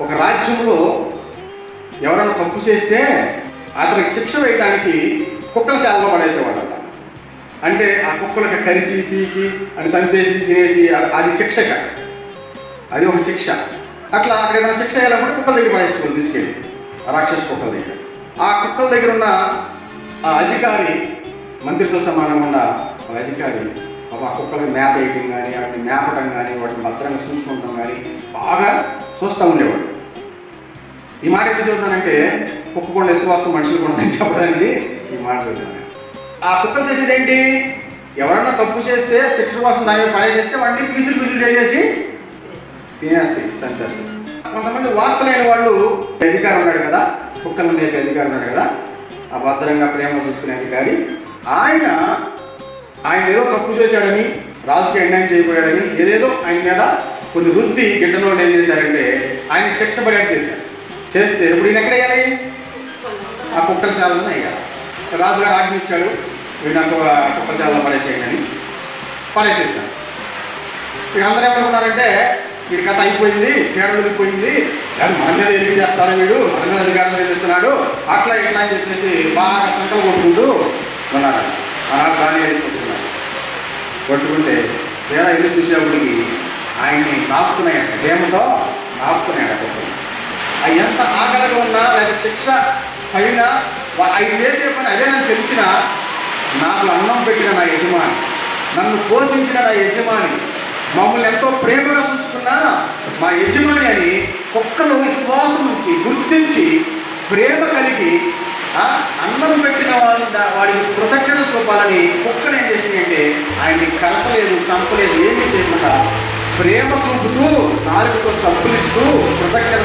ఒక రాజ్యంలో ఎవరైనా తప్పు చేస్తే అతనికి శిక్ష వేయడానికి కుక్కల శాలలో పడేసేవాడట అంటే ఆ కుక్కలకి కరిసి పీకి అని చంపేసి తినేసి అది శిక్షక. అది ఒక శిక్ష. అట్లా అక్కడ ఏదైనా శిక్ష వేయాలంటే కుక్కల దగ్గర పడేసుకోవాలి తీసుకెళ్ళి రాక్షస కుక్కల దగ్గర. ఆ కుక్కల దగ్గర ఉన్న ఆ అధికారి మంత్రితో సమానంగా ఉన్న ఒక అధికారి ఆ కుక్కలకి మేత వేయటం కానీ వాటిని మేపటం కానీ వాటిని భద్రంగా చూసుకుంటాం కానీ బాగా చూస్తూ ఉండేవాడు. ఈ మాట ఎందుకు చెబుతానంటే కుక్క కొండ విశ్వాసం మనుషులు కూడా చెప్పడానికి ఈ మాట చెబుతాను ఆ కుక్కలు చేసేది ఏంటి ఎవరన్నా తప్పు చేస్తే శిక్ష కోసం దాని మీద పడేసేస్తే వాటిని పీసులు పీసులు చేసేసి తినేస్తాయి చనిపేస్తాయి కొంతమంది వాత్సలైన వాళ్ళు అధికారం ఉన్నాడు కదా కుక్కలు నేర్పే అధికారం ఉన్నాడు కదా ఆ భద్రంగా ప్రేమ చూసుకునే అధికారి. ఆయన ఆయన ఏదో తప్పు చేశాడని రాజుకి అన్యాయం చేయబోయాడని ఏదేదో ఆయన మీద కొన్ని వృత్తి గిడ్డలో ఏం చేశారంటే ఆయన శిక్ష పడేట్టు చేశారు. చేస్తే ఇప్పుడు ఈయన ఎక్కడ వేయాలి? ఆ కుక్కల శాలను వేయాలి. రాజుగారు ఆజ్ఞ ఇచ్చాడు వీడు నాకు ఆ శాలలో పడేసేయండి అని పడేసేసాడు ఇక అందరూ ఏమనుకున్నారంటే వీడి కథ అయిపోయింది పేడ వెళ్ళిపోయింది కానీ మన మీద ఎరిగి చేస్తాడు వీడు? మన మీద అధికారం చేస్తున్నాడు? అట్లా ఇట్లా అని చెప్పేసి బాగా సంకల్పం కొట్టుకుంటూ ఉన్నాడు దాని కొట్టుకుంటే వేరే ఇల్లు చూసేప్పటికి ఆయన్ని నాపుతున్నాయట ప్రేమతో నాపుతున్నాయట అవి ఎంత ఆకలిగా ఉన్నా లేదా శిక్ష పైన అవి చేసే పని అదే నాకు తెలిసిన నాకు అన్నం పెట్టిన నా యజమాని నన్ను పోషించిన నా యజమాని మమ్మల్ని ఎంతో ప్రేమగా చూసుకున్న మా యజమాని అని కుక్కలు విశ్వాసం నుంచి గుర్తించి ప్రేమ కలిగి అన్నం పెట్టి వాళ్ళ వాడికి కృతజ్ఞత చూపాలని కుక్కలు ఏం చేసినాయంటే ఆయన్ని కలసలేదు చంపలేదు ఏమీ చేయకుండా ప్రేమ చూపుతూ నాలుగుతో చంపులిస్తూ కృతజ్ఞత